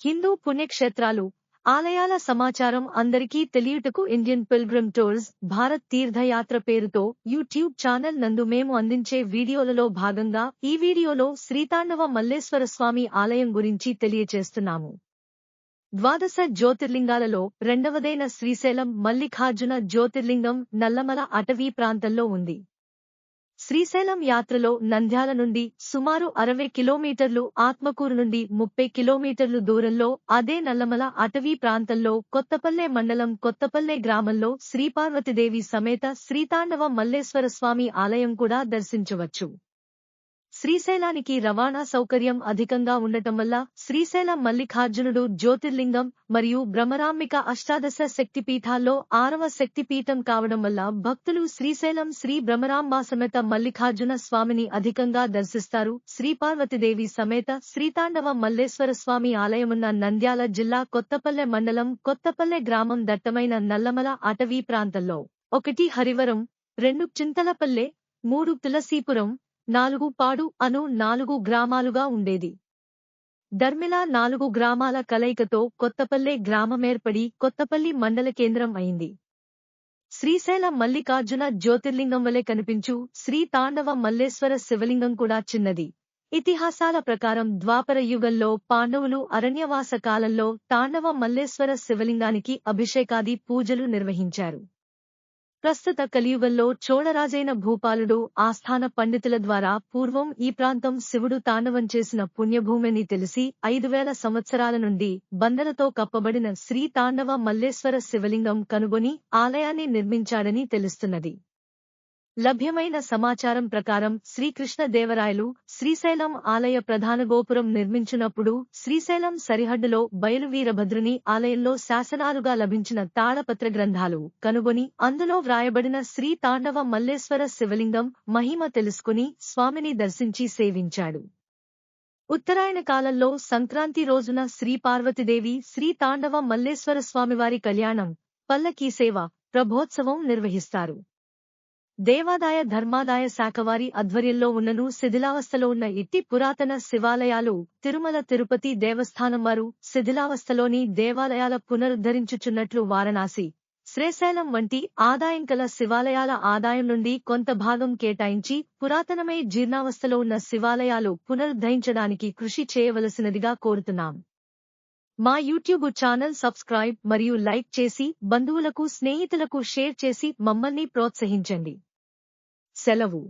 హిందూ పుణ్యక్షేత్రాలు ఆలయాల సమాచారం అందరికీ తెలియుటకు Indian pilgrim tours Bharat Teerthayatra పేరుతో యూట్యూబ్ ఛానల్ నందు మేము అందించే వీడియోలలో భాగంగా ఈ వీడియోలో శ్రీతాండవ మల్లేశ్వర స్వామి ఆలయం గురించి తెలియచేస్తున్నాము. ద్వాదశ జ్యోతిర్లింగాలలో రెండవదైన శ్రీశైలం మల్లికార్జున జ్యోతిర్లింగం నల్లమల అటవీ ప్రాంతంలో ఉంది. శ్రీశైలం యాత్రలో నంద్యాల నుండి సుమారు అరవై కిలోమీటర్లు ఆత్మకూరు నుండి ముప్పై కిలోమీటర్లు దూరంలో అదే నల్లమల అటవీ ప్రాంతంలో కొత్తపల్లె మండలం కొత్తపల్లె గ్రామంలో శ్రీపార్వతిదేవి సమేత శ్రీతాండవ మల్లేశ్వర స్వామి ఆలయం కూడా దర్శించవచ్చు. శ్రీశైలానికి రవాణా సౌకర్యం అధికంగా ఉండటం వల్ల శ్రీశైల మల్లికార్జునుడు జ్యోతిర్లింగం మరియు భ్రమరాంబిక అష్టాదశ శక్తిపీఠాల్లో ఆరవ శక్తిపీఠం కావడం వల్ల భక్తులు శ్రీశైలం శ్రీ భ్రమరాంబ సమేత మల్లికార్జున స్వామిని అధికంగా దర్శిస్తారు. శ్రీపార్వతిదేవి సమేత శ్రీతాండవ మల్లేశ్వర స్వామి ఆలయమున్న నంద్యాల జిల్లా కొత్తపల్లె మండలం కొత్తపల్లె గ్రామం దట్టమైన నల్లమల అటవీ ప్రాంతంలో. ఒకటి హరివరం రెండు చింతలపల్లె మూడు తులసీపురం నాలుగు పాడు అను నాలుగు గ్రామాలుగా ఉండేది. ధర్మిలా నాలుగు గ్రామాల కలయికతో కొత్తపల్లె గ్రామమేర్పడి కొత్తపల్లి మండల కేంద్రం అయింది. శ్రీశైలం మల్లికార్జున జ్యోతిర్లింగం వలె కనిపించు శ్రీ తాండవ మల్లేశ్వర శివలింగం కూడా చిన్నది. ఇతిహాసాల ప్రకారం ద్వాపర యుగంలో పాండవులు అరణ్యవాస కాలంలో తాండవ మల్లేశ్వర శివలింగానికి అభిషేకాది పూజలు నిర్వహించారు. ప్రస్తుత కలియుగంలో చోళరాజైన భూపాలుడు ఆస్థాన పండితుల ద్వారా పూర్వం ఈ ప్రాంతం శివుడు తాండవం చేసిన పుణ్యభూమిని తెలిసి ఐదు వేల సంవత్సరాల నుండి బందలతో కప్పబడిన శ్రీ తాండవ మల్లేశ్వర శివలింగం కనుగొని ఆలయాన్ని నిర్మించాడని తెలుస్తున్నది. లభ్యమైన సమాచారం ప్రకారం శ్రీకృష్ణదేవరాయలు శ్రీశైలం ఆలయ ప్రధాన గోపురం నిర్మించినప్పుడు శ్రీశైలం సరిహద్దులో బయలువీరభద్రుని ఆలయంలో శాసనాలుగా లభించిన తాళపత్ర గ్రంథాలు కనుగొని అందులో వ్రాయబడిన శ్రీ తాండవ మల్లేశ్వర శివలింగం మహిమ తెలుసుకుని స్వామిని దర్శించి సేవించాడు. ఉత్తరాయణ కాలంలో సంక్రాంతి రోజున శ్రీ పార్వతీదేవి శ్రీ తాండవ మల్లేశ్వర స్వామివారి కళ్యాణం పల్లకీ సేవ ప్రభోత్సవం నిర్వహిస్తారు. దేవాదాయ ధర్మాదాయ శాఖవారి ఆధ్వర్యంలో ఉన్నను శిథిలావస్థలో ఉన్న ఇట్టి పురాతన శివాలయాలు తిరుమల తిరుపతి దేవస్థానం వారు శిథిలావస్థలోని దేవాలయాల పునరుద్ధరించుచున్నట్లు వారణాసి శ్రీశైలం వంటి ఆదాయం కల శివాలయాల ఆదాయం నుండి కొంత భాగం కేటాయించి పురాతనమై జీర్ణావస్థలో ఉన్న శివాలయాలు పునరుద్ధరించడానికి కృషి చేయవలసినదిగా కోరుతున్నాం. మా యూట్యూబ్ ఛానల్ సబ్స్క్రైబ్ మరియు లైక్ చేసి బంధువులకు స్నేహితులకు షేర్ చేసి మమ్మల్ని ప్రోత్సహించండి. సెలవు.